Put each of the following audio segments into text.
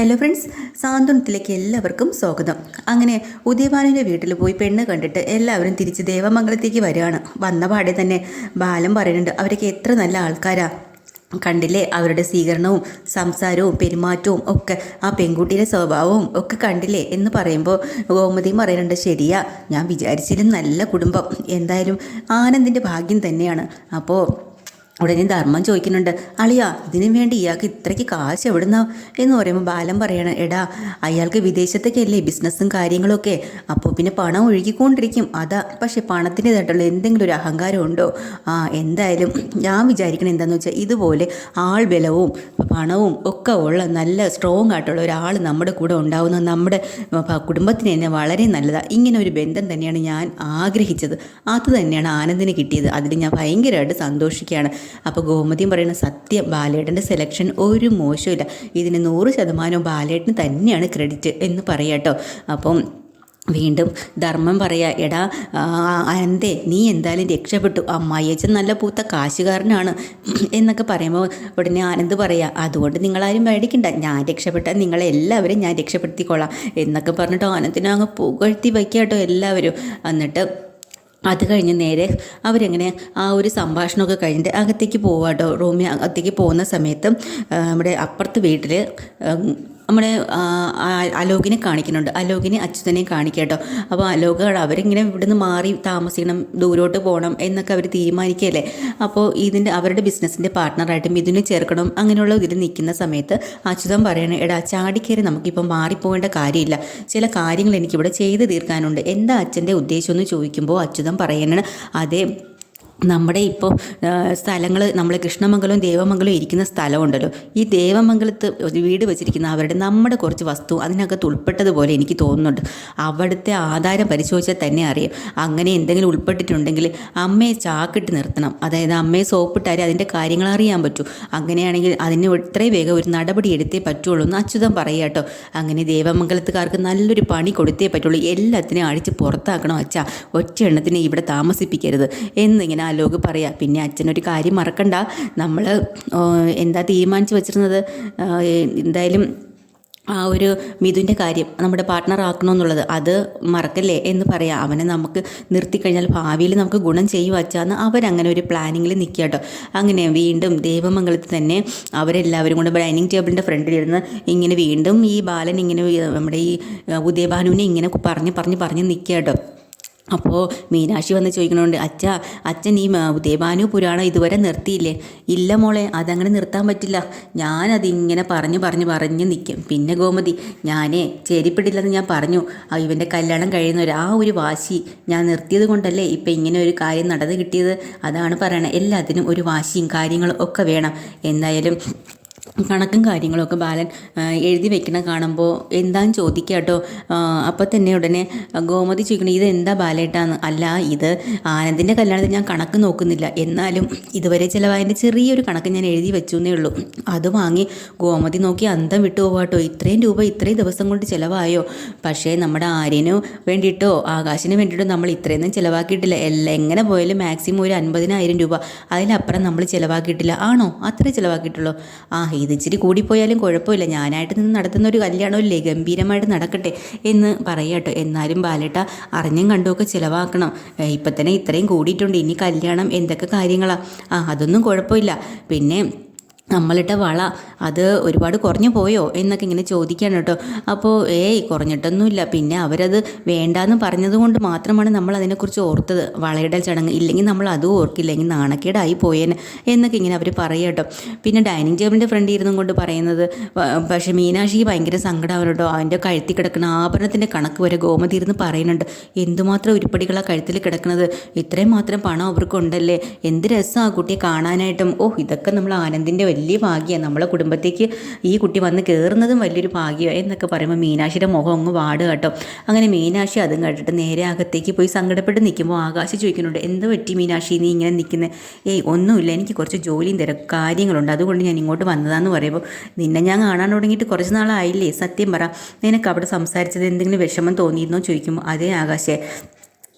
Hello friends സാന്ത്വനത്തിലേക്ക് എല്ലാവർക്കും സ്വാഗതം. അങ്ങനെ ഉദയഭാനുവിന്റെ വീട്ടിൽ പോയി പെണ്ണ് കണ്ടിട്ട് എല്ലാവരും തിരിച്ച് ദേവമംഗലത്തേക്ക് വരികയാണ്. വന്ന പാടെ തന്നെ ബാലം പറയുന്നുണ്ട് അവരൊക്കെ എത്ര നല്ല ആൾക്കാരാ. കണ്ടില്ലേ? അവരുടെ സ്വീകരണവും സംസാരവും പെരുമാറ്റവും ഒക്കെ ആ പെൺകുട്ടിയുടെ സ്വഭാവവും ഒക്കെ കണ്ടില്ലേ? എന്ന് പറയുമ്പോൾ ഗോമതിയും പറയുന്നുണ്ട് ശരിയാ ഞാൻ വിചാരിച്ചിരുന്ന നല്ല കുടുംബം. എന്തായാലും ആനന്ദിന്റെ ഭാഗ്യം തന്നെയാണ്. അപ്പോൾ ഉടനെ ധർമ്മം ചോദിക്കുന്നുണ്ട് അളിയാ ഇതിനു വേണ്ടി ഇയാൾക്ക് ഇത്രയ്ക്ക് കാശ് എവിടുന്നാ? എന്ന് പറയുമ്പോൾ ബാലൻ പറയണം എടാ അയാൾക്ക് വിദേശത്തേക്കല്ലേ ബിസിനസ്സും കാര്യങ്ങളൊക്കെ അപ്പോൾ പിന്നെ പണം ഒഴുകിക്കൊണ്ടിരിക്കും അതാ പക്ഷെ പണത്തിന്റെതായിട്ടുള്ള എന്തെങ്കിലും ഒരു അഹങ്കാരം ഉണ്ടോ? ആ എന്തായാലും ഞാൻ വിചാരിക്കണം എന്താണെന്ന് വെച്ചാൽ ഇതുപോലെ ആൾ ബലവും പണവും ഒക്കെ ഉള്ള നല്ല സ്ട്രോങ് ആയിട്ടുള്ള ഒരാൾ നമ്മുടെ കൂടെ ഉണ്ടാവുന്ന നമ്മുടെ കുടുംബത്തിന് തന്നെ വളരെ നല്ലതാണ് ഇങ്ങനെ ഒരു ബന്ധം തന്നെയാണ് ഞാൻ ആഗ്രഹിച്ചത്. അത് തന്നെയാണ് ആനന്ദിന് കിട്ടിയത്. അതിൽ ഞാൻ ഭയങ്കരമായിട്ട് സന്തോഷിക്കുകയാണ്. അപ്പോൾ ഗോമതിയും പറയുന്ന സത്യം ബാലേട്ടന്റെ സെലക്ഷൻ ഒരു മോശമില്ല ഇതിന് നൂറ് ശതമാനവും ബാലേട്ടന് തന്നെയാണ് ക്രെഡിറ്റ് എന്ന് പറയട്ടോ അപ്പം വീണ്ടും ധർമ്മം പറയാ എടാ എന്തേ നീ എന്തായാലും രക്ഷപ്പെട്ടു. അമ്മായിയച്ചൻ നല്ല പൂത്ത കാശുകാരനാണ്. എന്നൊക്കെ പറയുമ്പോൾ ഉടനെ ആനന്ദ് പറയാ അതുകൊണ്ട് നിങ്ങളാരും പേടിക്കണ്ട. ഞാൻ രക്ഷപ്പെട്ടാൽ നിങ്ങളെല്ലാവരും ഞാൻ രക്ഷപ്പെടുത്തിക്കൊള്ളാം എന്നൊക്കെ പറഞ്ഞിട്ട് ആനന്ദിനെ അങ്ങ് പുകഴ്ത്തി വയ്ക്കാട്ടോ എല്ലാവരും. എന്നിട്ട് അത് കഴിഞ്ഞ് നേരെ അവരെങ്ങനെ ആ ഒരു സംഭാഷണമൊക്കെ കഴിഞ്ഞിട്ട് അകത്തേക്ക് പോവാട്ടോ. റൂമിൽ അകത്തേക്ക് പോകുന്ന സമയത്ത് നമ്മുടെ അപ്പുറത്ത് വീട്ടിൽ നമ്മുടെ അലോകിനെ കാണിക്കുന്നുണ്ട്. അലോകിനെ അച്യുതനെ കാണിക്കട്ടോ അപ്പോൾ അലോക് അവരിങ്ങനെ ഇവിടുന്ന് മാറി താമസിക്കണം ദൂരോട്ട് പോകണം എന്നൊക്കെ അവർ തീരുമാനിക്കുകയല്ലേ? അപ്പോൾ ഇതിന്റെ അവരുടെ ബിസിനസ്സിന്റെ പാർട്ട്ണറായിട്ട് മിഥുനെ ചേർക്കണം അങ്ങനെയുള്ള ഇതിൽ നിൽക്കുന്ന സമയത്ത് അച്യുതൻ പറയണം എടാ ചാടിക്കേറി നമുക്കിപ്പം മാറിപ്പോകേണ്ട കാര്യമില്ല. ചില കാര്യങ്ങൾ എനിക്കിവിടെ ചെയ്ത് തീർക്കാനുണ്ട്. എന്താ അച്ഛന്റെ ഉദ്ദേശം? എന്ന് ചോദിക്കുമ്പോൾ അച്യുതൻ പറയണ അതേ നമ്മുടെ ഇപ്പോൾ സ്ഥലങ്ങൾ നമ്മൾ കൃഷ്ണമംഗലവും ദേവമംഗലവും ഇരിക്കുന്ന സ്ഥലമുണ്ടല്ലോ. ഈ ദേവമംഗലത്ത് വീട് വെച്ചിരിക്കുന്ന അവരുടെ നമ്മുടെ കുറച്ച് വസ്തു അതിനകത്ത് ഉൾപ്പെട്ടതുപോലെ എനിക്ക് തോന്നുന്നുണ്ട്. അവിടുത്തെ ആധാരം പരിശോധിച്ചാൽ തന്നെ അറിയാം. അങ്ങനെ എന്തെങ്കിലും ഉൾപ്പെട്ടിട്ടുണ്ടെങ്കിൽ അമ്മയെ ചാക്കിട്ട് നിർത്തണം. അതായത് അമ്മയെ സോപ്പിട്ടാലേ അതിന്റെ കാര്യങ്ങൾ അറിയാൻ പറ്റൂ. അങ്ങനെയാണെങ്കിൽ അതിന് ഇത്രയും വേഗം ഒരു നടപടി എടുത്തേ പറ്റുള്ളൂ എന്ന് അച്യുതം പറയുക കേട്ടോ. അങ്ങനെ ദേവമംഗലത്തുകാർക്ക് നല്ലൊരു പണി കൊടുത്തേ പറ്റുള്ളൂ. എല്ലാത്തിനെയും അഴിച്ച് പുറത്താക്കണം. അച്ഛാ ഒറ്റ എണ്ണത്തിനെ ഇവിടെ താമസിപ്പിക്കരുത്. എന്നിങ്ങനെ ആലോക് പറയാം. പിന്നെ അച്ഛനൊരു കാര്യം മറക്കണ്ട. നമ്മൾ എന്താ തീരുമാനിച്ചു വെച്ചിരുന്നത്? എന്തായാലും ആ ഒരു മിഥുന്റെ കാര്യം നമ്മുടെ പാർട്ട്ണർ ആക്കണമെന്നുള്ളത് അത് മറക്കല്ലേ എന്ന് പറയാം. അവനെ നമുക്ക് നിർത്തിക്കഴിഞ്ഞാൽ ഭാവിയിൽ നമുക്ക് ഗുണം ചെയ്യും വച്ചാന്ന് അവരങ്ങനെ ഒരു പ്ലാനിങ്ങിൽ നിൽക്കുക കേട്ടോ അങ്ങനെ വീണ്ടും ദേവമംഗലത്ത് തന്നെ അവരെല്ലാവരും കൂടെ ഡൈനിങ് ടേബിളിന്റെ ഫ്രണ്ടിലിരുന്ന് ഇങ്ങനെ വീണ്ടും ഈ ബാലൻ ഇങ്ങനെ നമ്മുടെ ഈ ഉദയഭാനുവിനെ ഇങ്ങനെ പറഞ്ഞ് പറഞ്ഞ് പറഞ്ഞ് നിൽക്കുക കേട്ടോ അപ്പോൾ മീനാക്ഷി വന്ന് ചോദിക്കണോണ്ട് അച്ഛ അച്ഛൻ ഈ ദേവാനു പുരാണം ഇതുവരെ നിർത്തിയില്ലേ? ഇല്ല മോളെ അതങ്ങനെ നിർത്താൻ പറ്റില്ല. ഞാനതിങ്ങനെ പറഞ്ഞു പറഞ്ഞു പറഞ്ഞ് നിൽക്കും പിന്നെ ഗോമതി ഞാനേ ചേരിപ്പെട്ടില്ലെന്ന് ഞാൻ പറഞ്ഞു. ഇവന്റെ കല്യാണം കഴിയുന്ന ഒരു ആ ഒരു വാശി ഞാൻ നിർത്തിയത് കൊണ്ടല്ലേ ഇപ്പം ഇങ്ങനെ ഒരു കാര്യം നടന്നു കിട്ടിയത്? അതാണ് പറയണത് എല്ലാത്തിനും ഒരു വാശിയും കാര്യങ്ങളും ഒക്കെ വേണം. എന്തായാലും കണക്കും കാര്യങ്ങളൊക്കെ ബാലൻ എഴുതി വെക്കണം കാണുമ്പോൾ എന്താന്ന് ചോദിക്കുക കേട്ടോ അപ്പോൾ തന്നെ ഉടനെ ഗോമതി ചോദിക്കണം ഇത് എന്താ ബാലേട്ടാന്ന്? അല്ല ഇത് ആനന്ദിന്റെ കല്യാണത്തിൽ ഞാൻ കണക്ക് നോക്കുന്നില്ല. എന്നാലും ഇതുവരെ ചിലവായതിന്റെ ചെറിയൊരു കണക്ക് ഞാൻ എഴുതി വെച്ചു എന്നേ ഉള്ളൂ. അത് വാങ്ങി ഗോമതി നോക്കി അന്തം വിട്ടു പോവാട്ടോ ഇത്രയും രൂപ ഇത്രയും ദിവസം കൊണ്ട് ചിലവായോ? പക്ഷേ നമ്മുടെ ആര്യന് വേണ്ടിയിട്ടോ ആകാശിന് വേണ്ടിയിട്ടോ നമ്മൾ ഇത്രയൊന്നും ചിലവാക്കിയിട്ടില്ല. എല്ലാം എങ്ങനെ പോയാലും മാക്സിമം ഒരു അൻപതിനായിരം രൂപ. അതിലപ്പുറം നമ്മൾ ചിലവാക്കിയിട്ടില്ല. ആണോ? അത്ര ചിലവാക്കിയിട്ടുള്ളൂ. ആ ഇത് ഇച്ചിരി കൂടിപ്പോയാലും കുഴപ്പമില്ല. ഞാനായിട്ട് നിന്ന് നടത്തുന്ന ഒരു കല്യാണമല്ലേ ഗംഭീരമായിട്ട് നടക്കട്ടെ എന്ന് പറയട്ടോ എന്നാലും ബാലേട്ട അറിഞ്ഞും കണ്ടുമൊക്കെ ചിലവാക്കണം. ഇപ്പം തന്നെ ഇത്രയും കൂടിയിട്ടുണ്ട്. ഇനി കല്യാണം എന്തൊക്കെ കാര്യങ്ങളാണ് ആ അതൊന്നും കുഴപ്പമില്ല. പിന്നെ നമ്മളിട്ട വള അത് ഒരുപാട് കുറഞ്ഞു പോയോ എന്നൊക്കെ ഇങ്ങനെ ചോദിക്കുകയാണ് കേട്ടോ. അപ്പോൾ ഏയ് കുറഞ്ഞിട്ടൊന്നുമില്ല. പിന്നെ അവരത് വേണ്ടാന്ന് പറഞ്ഞത് കൊണ്ട് മാത്രമാണ് നമ്മൾ അതിനെക്കുറിച്ച് ഓർത്തത്. വളയിടൽ ചടങ്ങ് ഇല്ലെങ്കിൽ നമ്മൾ അതും ഓർക്കില്ലെങ്കിൽ നാണക്കേടായി പോയേനെ എന്നൊക്കെ ഇങ്ങനെ അവർ പറയുക കേട്ടോ. പിന്നെ ഡൈനിങ് ടേബിളിന്റെ ഫ്രണ്ട് ഇരുന്നും കൊണ്ട് പറയുന്നത് പക്ഷേ മീനാക്ഷിക്ക് ഭയങ്കര സങ്കടമാണ് കേട്ടോ. അവന്റെ കഴുത്തിൽ കിടക്കുന്ന ആഭരണത്തിന്റെ കണക്ക് വരെ ഗോമതി ഇരുന്ന് പറയുന്നുണ്ട്. എന്തുമാത്രം ഉരുപ്പടികളാണ് കഴുത്തിൽ കിടക്കുന്നത്? ഇത്രയും മാത്രം പണം അവർക്കുണ്ടല്ലേ എന്ത് രസമാണ് ആ കുട്ടിയെ കാണാനായിട്ടും. ഓ ഇതൊക്കെ നമ്മൾ ആനന്ദിന്റെ വലിയ ഭാഗ്യമാണ് നമ്മളെ കുടുംബത്തേക്ക് ഈ കുട്ടി വന്ന് കയറുന്നതും വലിയൊരു ഭാഗ്യമാണ് എന്നൊക്കെ പറയുമ്പോൾ മീനാക്ഷിയുടെ മുഖം അങ്ങ് വാടുക കേട്ടോ. അങ്ങനെ മീനാക്ഷി അതും കേട്ടിട്ട് നേരെ അകത്തേക്ക് പോയി സങ്കടപ്പെട്ട് നിൽക്കുമ്പോൾ ആകാശം ചോദിക്കുന്നുണ്ട് എന്ത് പറ്റി മീനാക്ഷി? നീ ഇങ്ങനെ നിൽക്കുന്നത് ഏയ് ഒന്നുമില്ല. എനിക്ക് കുറച്ച് ജോലിയും തിരക്ക് കാര്യങ്ങളുണ്ട്. അതുകൊണ്ട് ഞാൻ ഇങ്ങോട്ട് വന്നതാന്ന് പറയുമ്പോൾ നിന്നെ ഞാൻ കാണാൻ തുടങ്ങിയിട്ട് കുറച്ച് നാളായില്ലേ? സത്യം പറ. നിനക്ക് അവിടെ സംസാരിച്ചത് എന്തെങ്കിലും വിഷമം തോന്നിയിരുന്നോ? ചോദിക്കുമ്പോൾ അതേ ആകാശേ.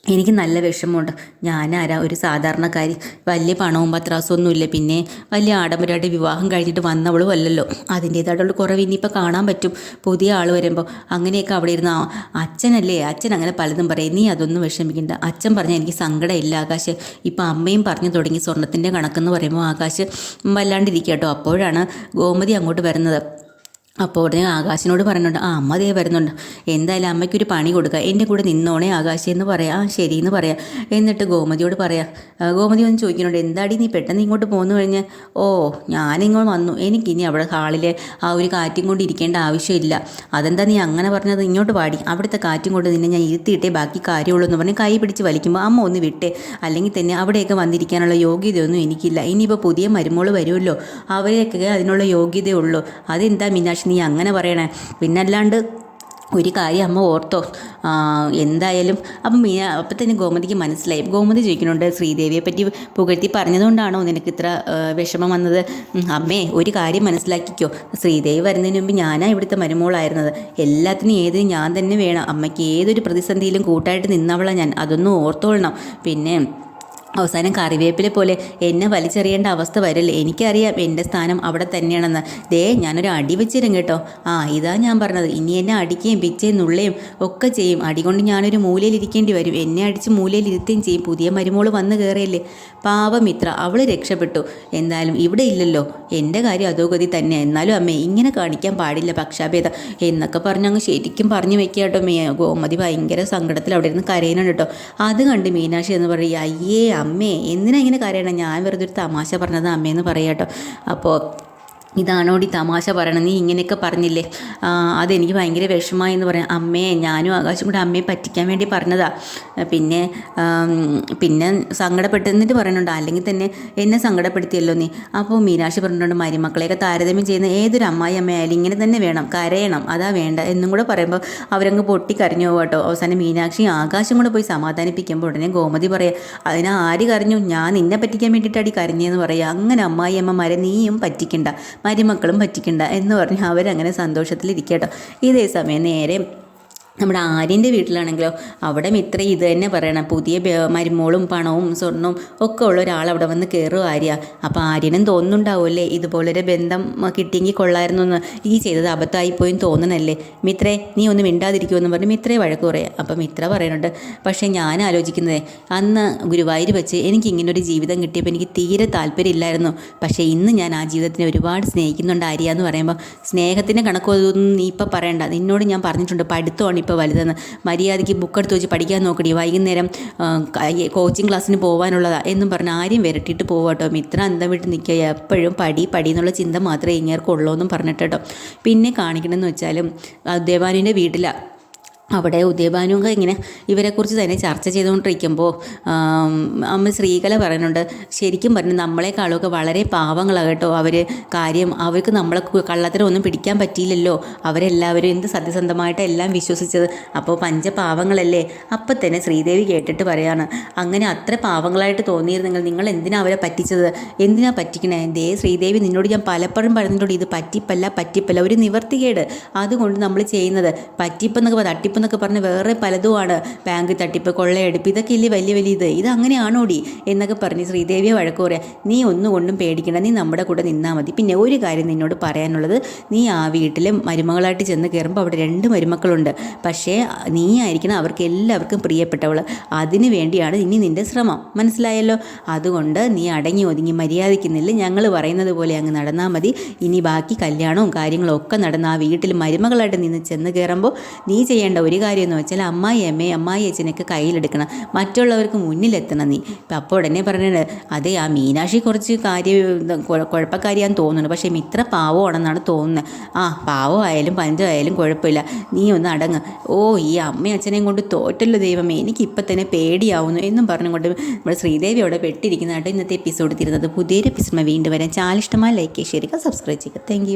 എനിക്ക് നല്ല വിഷമമുണ്ട്. ഞാനാരാ? ഒരു സാധാരണക്കാരി. വലിയ പണവും പത്രാസൊന്നുമില്ല. പിന്നെ വലിയ ആഡംബരമായിട്ട് വിവാഹം കഴിഞ്ഞിട്ട് വന്നവളും അല്ലല്ലോ. അതിന്റേതായിട്ടുള്ള കുറവ് ഇനിയിപ്പോൾ കാണാൻ പറ്റും. പുതിയ ആൾ വരുമ്പോൾ അങ്ങനെയൊക്കെ അവിടെ ഇരുന്ന അച്ഛനല്ലേ? അച്ഛൻ അങ്ങനെ പലതും പറയും. നീ അതൊന്നും വിഷമിക്കണ്ട. അച്ഛൻ പറഞ്ഞാൽ എനിക്ക് സങ്കടമില്ല ആകാശ്. ഇപ്പം അമ്മയും പറഞ്ഞു തുടങ്ങി സ്വർണത്തിന്റെ കണക്കെന്ന് പറയുമ്പോൾ ആകാശ് വല്ലാണ്ടിരിക്കുക കേട്ടോ അപ്പോഴാണ് ഗോമതി അങ്ങോട്ട് വരുന്നത്. അപ്പോൾ ഉടനെ ആകാശിനോട് പറയുന്നുണ്ട് ആ അമ്മ ദേ വരുന്നുണ്ട്. എന്തായാലും അമ്മയ്ക്കൊരു പണി കൊടുക്കുക എന്റെ കൂടെ നിന്നോണേ ആകാശി എന്ന് പറയാം. ആ ശരി എന്ന് പറയാം. എന്നിട്ട് ഗോമതിയോട് പറയാം ഗോമതി ഒന്ന് ചോദിക്കുന്നുണ്ട് എന്താടി നീ പെട്ടെന്ന് ഇങ്ങോട്ട് പോന്നു കഴിഞ്ഞ്? ഓ ഞാനിങ്ങോട്ട് വന്നു. എനിക്കിനി അവിടെ ഹാളിലെ ആ ഒരു കാറ്റും കൊണ്ട് ഇരിക്കേണ്ട ആവശ്യമില്ല. അതെന്താ നീ അങ്ങനെ പറഞ്ഞത്? ഇങ്ങോട്ട് പാടി അവിടുത്തെ കാറ്റും കൊണ്ട് നിന്നെ ഞാൻ ഇരുത്തിയിട്ടേ ബാക്കി കാര്യമുള്ളൂ എന്ന് പറഞ്ഞ് കൈ പിടിച്ച് വലിക്കുമ്പോൾ അമ്മ ഒന്ന് വിട്ടേ. അല്ലെങ്കിൽ തന്നെ അവിടെയൊക്കെ വന്നിരിക്കാനുള്ള യോഗ്യതയൊന്നും എനിക്കില്ല. ഇനിയിപ്പോൾ പുതിയ മരുമോൾ വരുമല്ലോ. അവരെയൊക്കെ അതിനുള്ള യോഗ്യതയുള്ളൂ. അതെന്താ മീനാക്ഷി? നീ അങ്ങനെ പറയണേ. പിന്നല്ലാണ്ട് ഒരു കാര്യം അമ്മ ഓർത്തോ. എന്തായാലും അപ്പം മീന അപ്പം തന്നെ ഗോമതിക്ക് മനസ്സിലായി. ഗോമതി ചോദിക്കുന്നുണ്ട് ശ്രീദേവിയെ പറ്റി പുകഴ്ത്തി പറഞ്ഞതുകൊണ്ടാണോ നിനക്ക് ഇത്ര വിഷമം വന്നത്? അമ്മേ ഒരു കാര്യം മനസ്സിലാക്കിക്കോ. ശ്രീദേവി വരുന്നതിന് മുമ്പ് ഞാനാ ഇവിടുത്തെ മരുമോളായിരുന്നത്. എല്ലാത്തിനും ഏതിനും ഞാൻ തന്നെ വേണം. അമ്മയ്ക്ക് ഏതൊരു പ്രതിസന്ധിയിലും കൂട്ടായിട്ട് നിന്നവളാണ് ഞാൻ. അതൊന്നും ഓർത്തോളണം. പിന്നെ അവസാനം കറിവേപ്പിലെ പോലെ എന്നെ വലിച്ചെറിയേണ്ട അവസ്ഥ വരില്ലേ? എനിക്കറിയാം എന്റെ സ്ഥാനം അവിടെ തന്നെയാണെന്ന്. ദേ ഞാനൊരു അടി വെച്ചിരും കേട്ടോ. ആ ഇതാ ഞാൻ പറഞ്ഞത്. ഇനി എന്നെ അടിക്കുകയും പിച്ചയും നുള്ളയും ഒക്കെ ചെയ്യും. അടി കൊണ്ട് ഞാനൊരു മൂലയിലിരിക്കേണ്ടി വരും. എന്നെ അടിച്ച് മൂലയിലിരുത്തുകയും ചെയ്യും. പുതിയ മരുമോൾ വന്ന് കയറിയല്ലേ? പാവമിത്ര അവൾ രക്ഷപ്പെട്ടു. എന്തായാലും ഇവിടെ ഇല്ലല്ലോ. എന്റെ കാര്യം അധോഗതി തന്നെ. എന്നാലും അമ്മേ ഇങ്ങനെ കാണിക്കാൻ പാടില്ല പക്ഷാഭേദം. എന്നൊക്കെ പറഞ്ഞ് അങ്ങ് ശരിക്കും പറഞ്ഞു വെക്കുക കേട്ടോ. മേ ഗോമതി ഭയങ്കര സങ്കടത്തിൽ അവിടെ ഇരുന്ന് കരയുന്നുണ്ട് കേട്ടോ. അത് കണ്ട് മീനാക്ഷി എന്ന് പറയുക അയ്യേ അമ്മേ എന്തിനാ ഇങ്ങനെ കാര്യമാണ് ഞാൻ വെറുതെ ഒരു തമാശ പറഞ്ഞത് അമ്മയെന്ന് പറയാം കേട്ടോ അപ്പോൾ ഇതാണോടി തമാശ പറയണം നീ ഇങ്ങനെയൊക്കെ പറഞ്ഞില്ലേ? അതെനിക്ക് ഭയങ്കര വിഷമമായി എന്ന് പറയാം. അമ്മേ ഞാനും ആകാശം കൂടെ അമ്മയെ പറ്റിക്കാൻ വേണ്ടി പറഞ്ഞതാ. പിന്നെ പിന്നെ സങ്കടപ്പെട്ടെന്നിട്ട് പറയുന്നുണ്ട് അല്ലെങ്കിൽ തന്നെ എന്നെ സങ്കടപ്പെടുത്തിയല്ലോ നീ. അപ്പോൾ മീനാക്ഷി പറഞ്ഞിട്ടുണ്ട് മരുമക്കളെയൊക്കെ താരതമ്യം ചെയ്യുന്ന ഏതൊരു അമ്മായി അമ്മയായാലും ഇങ്ങനെ തന്നെ വേണം. കരയണം. അതാ വേണ്ട? എന്നും കൂടെ പറയുമ്പോൾ അവരങ്ങ് പൊട്ടി കരഞ്ഞു പോകും കേട്ടോ. അവസാനം മീനാക്ഷി ആകാശം കൂടെ പോയി സമാധാനിപ്പിക്കുമ്പോൾ ഉടനെ ഗോമതി പറയാം അതിന് ആര് കരഞ്ഞു? ഞാൻ നിന്നെ പറ്റിക്കാൻ വേണ്ടിയിട്ടാടി കരഞ്ഞതെന്ന് പറയാം. അങ്ങനെ അമ്മായി അമ്മമാരെ നീയും പറ്റിക്കണ്ട. മരുമക്കളും പറ്റിക്കണ്ട എന്ന് പറഞ്ഞ് അവരങ്ങനെ സന്തോഷത്തിലിരിക്കട്ടോ. ഇതേ സമയം നേരെ നമ്മുടെ ആര്യന്റെ വീട്ടിലാണെങ്കിലോ അവിടെ മിത്ര ഇത് തന്നെ പറയണം. പുതിയ മരുമോളും പണവും സ്വർണവും ഒക്കെ ഉള്ള ഒരാൾ അവിടെ വന്ന് കയറും ആര്യ. അപ്പോൾ ആര്യനും തോന്നുന്നുണ്ടാവുമല്ലേ? ഇതുപോലൊരു ബന്ധം കിട്ടിയെങ്കിൽ കൊള്ളായിരുന്നു എന്ന്. ഈ ചെയ്തത് അബദ്ധമായിപ്പോയി തോന്നണല്ലേ? മിത്രേ നീ ഒന്ന് മിണ്ടാതിരിക്കുമെന്ന് പറഞ്ഞ് മിത്രയെ വഴക്ക് പറയാം. അപ്പം മിത്ര പറയുന്നുണ്ട് പക്ഷേ ഞാൻ ആലോചിക്കുന്നത് അന്ന് ഗുരുവായൂർ വെച്ച് എനിക്ക് ഇങ്ങനൊരു ജീവിതം കിട്ടിയപ്പോൾ എനിക്ക് തീരെ താല്പര്യമില്ലായിരുന്നു. പക്ഷേ ഇന്ന് ഞാൻ ആ ജീവിതത്തിനെ ഒരുപാട് സ്നേഹിക്കുന്നുണ്ട് ആര്യ എന്ന് പറയുമ്പോൾ സ്നേഹത്തിന്റെ കണക്കൊന്നും നീ ഇപ്പം പറയണ്ട. നിന്നോട് ഞാൻ പറഞ്ഞിട്ടുണ്ട് പഠിത്തമാണ് ഇപ്പോൾ വലുതെന്ന്. മര്യാദയ്ക്ക് ബുക്ക് എടുത്ത് വെച്ച് പഠിക്കാൻ നോക്കടി. വൈകുന്നേരം കോച്ചിങ് ക്ലാസ്സിന് പോകാനുള്ളതാണ് എന്നും പറഞ്ഞ് ആരും വിരട്ടിയിട്ട് പോവാട്ടോ മിത്ര അന്തം വിട്ട് നിൽക്കുക. എപ്പോഴും പടി പടി എന്നുള്ള ചിന്ത മാത്രമേ ഇങ്ങേർക്കുള്ളൂ എന്നും പറഞ്ഞിട്ടോ പിന്നെ കാണിക്കണമെന്ന് വെച്ചാലും ദേവാനുവിന്റെ വീട്ടിലാണ് അവിടെ ഉദയഭാനുങ്ക ഇങ്ങനെ ഇവരെക്കുറിച്ച് തന്നെ ചർച്ച ചെയ്തുകൊണ്ടിരിക്കുമ്പോൾ അമ്മ ശ്രീകല പറയുന്നുണ്ട് ശരിക്കും പറഞ്ഞു നമ്മളെക്കാളൊക്കെ വളരെ പാവങ്ങളാണ് കേട്ടോ അവർ കാര്യം അവർക്ക് നമ്മളെ കു- കള്ളത്തരം ഒന്നും പിടിക്കാൻ പറ്റിയില്ലല്ലോ. അവരെല്ലാവരും എന്ത് സത്യസന്ധമായിട്ട് എല്ലാം വിശ്വസിച്ചത്. അപ്പോൾ പഞ്ചപാവങ്ങളല്ലേ? അപ്പം തന്നെ ശ്രീദേവി കേട്ടിട്ട് പറയാണ് അങ്ങനെ അത്ര പാവങ്ങളായിട്ട് തോന്നിയിരുന്നെങ്കിൽ നിങ്ങൾ എന്തിനാ അവരെ പറ്റിച്ചത്? എന്തിനാ പറ്റിക്കണേ? ദേ ശ്രീദേവി നിന്നോട് ഞാൻ പലപ്പോഴും പറഞ്ഞിട്ടുണ്ട് ഇത് പറ്റിപ്പല്ല പറ്റിപ്പല്ല. ഒരു നിവർത്തികേട്. അതുകൊണ്ട് നമ്മൾ ചെയ്യുന്നത് പറ്റിപ്പെന്നൊക്കെ പറ- തട്ടിപ്പെന്നൊക്കെ പറഞ്ഞ് വേറെ പലതുമാണ്. ബാങ്ക് തട്ടിപ്പ് കൊള്ളയെടുപ്പ് ഇതൊക്കെ ഇല്ലേ വലിയ വലിയ ഇത്. ഇത് അങ്ങനെയാണോടി എന്നൊക്കെ പറഞ്ഞ് ശ്രീദേവിയെ വഴക്ക് പറയാം. നീ ഒന്നും ഒന്നുകൊണ്ടും പേടിക്കണ്ട. നീ നമ്മുടെ കൂടെ നിന്നാൽ മതി. പിന്നെ ഒരു കാര്യം നിന്നോട് പറയാനുള്ളത് നീ ആ വീട്ടിൽ മരുമകളായിട്ട് ചെന്ന് കയറുമ്പോൾ അവിടെ രണ്ട് മരുമക്കളുണ്ട്. പക്ഷേ നീ ആയിരിക്കണം അവർക്ക് എല്ലാവർക്കും പ്രിയപ്പെട്ടവൾ. അതിനു വേണ്ടിയാണ് ഇനി നിന്റെ ശ്രമം. മനസ്സിലായല്ലോ? അതുകൊണ്ട് നീ അടങ്ങി ഒതുങ്ങി മര്യാദയ്ക്കുന്നില്ല. ഞങ്ങൾ പറയുന്നത് പോലെ അങ്ങ് നടന്നാൽ മതി. ഇനി ബാക്കി കല്യാണവും കാര്യങ്ങളും ഒക്കെ നടന്ന് ആ വീട്ടിൽ മരുമകളായിട്ട് നിന്ന് ചെന്ന് കയറുമ്പോൾ നീ ചെയ്യേണ്ട ഒരു കാര്യം എന്ന് വെച്ചാൽ അമ്മായി അമ്മയെ അമ്മായി അച്ഛനൊക്കെ കയ്യിലെടുക്കണം. മറ്റുള്ളവർക്ക് മുന്നിലെത്തണം നീ. ഇപ്പം അപ്പോൾ ഉടനെ പറഞ്ഞത് അതെ ആ മീനാക്ഷി കുറച്ച് കാര്യം കുഴപ്പക്കാരിയാന്ന് തോന്നുന്നു പക്ഷേ മിത്ര പാവമാണെന്നാണ് തോന്നുന്നത് ആ പാവമായാലും പഞ്ചമായാലും കുഴപ്പമില്ല. നീ ഒന്ന് അടങ്ങ്. ഓ ഈ അമ്മയും അച്ഛനെയും കൊണ്ട് തോറ്റല്ലോ ദൈവമേ. എനിക്ക് തന്നെ പേടിയാവുന്നു. എന്നും പറഞ്ഞുകൊണ്ട് നമ്മുടെ ശ്രീദേവി അവിടെ പെട്ടിരിക്കുന്നതായിട്ട് ഇന്നത്തെ എപ്പിസോഡ് തീരുന്നത് പുതിയൊരു എപ്പിസോഡ് വീണ്ടും വരാൻ ചാലിഷ്ടമായ ലൈക്ക് ചെയ്യുക സബ്സ്ക്രൈബ് ചെയ്യുക. താങ്ക്